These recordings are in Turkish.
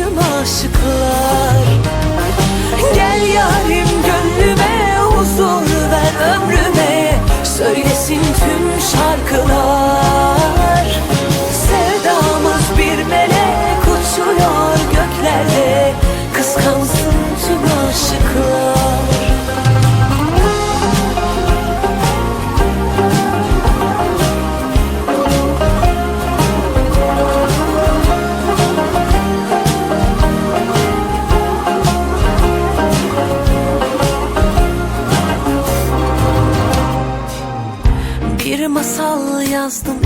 Tüm aşıklar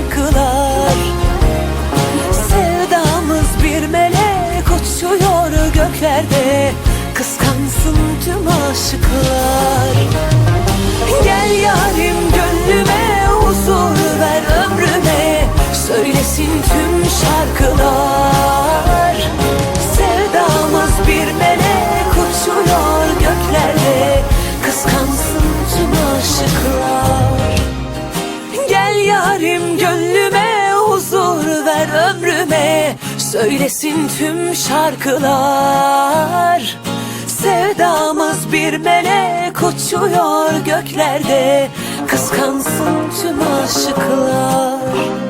Şarkılar. Sevdamız bir melek uçuyor göklerde. Kıskansın tüm aşıklar Söylesin tüm şarkılar. Sevdamız bir melek uçuyor göklerde. Kıskansın tüm aşıklar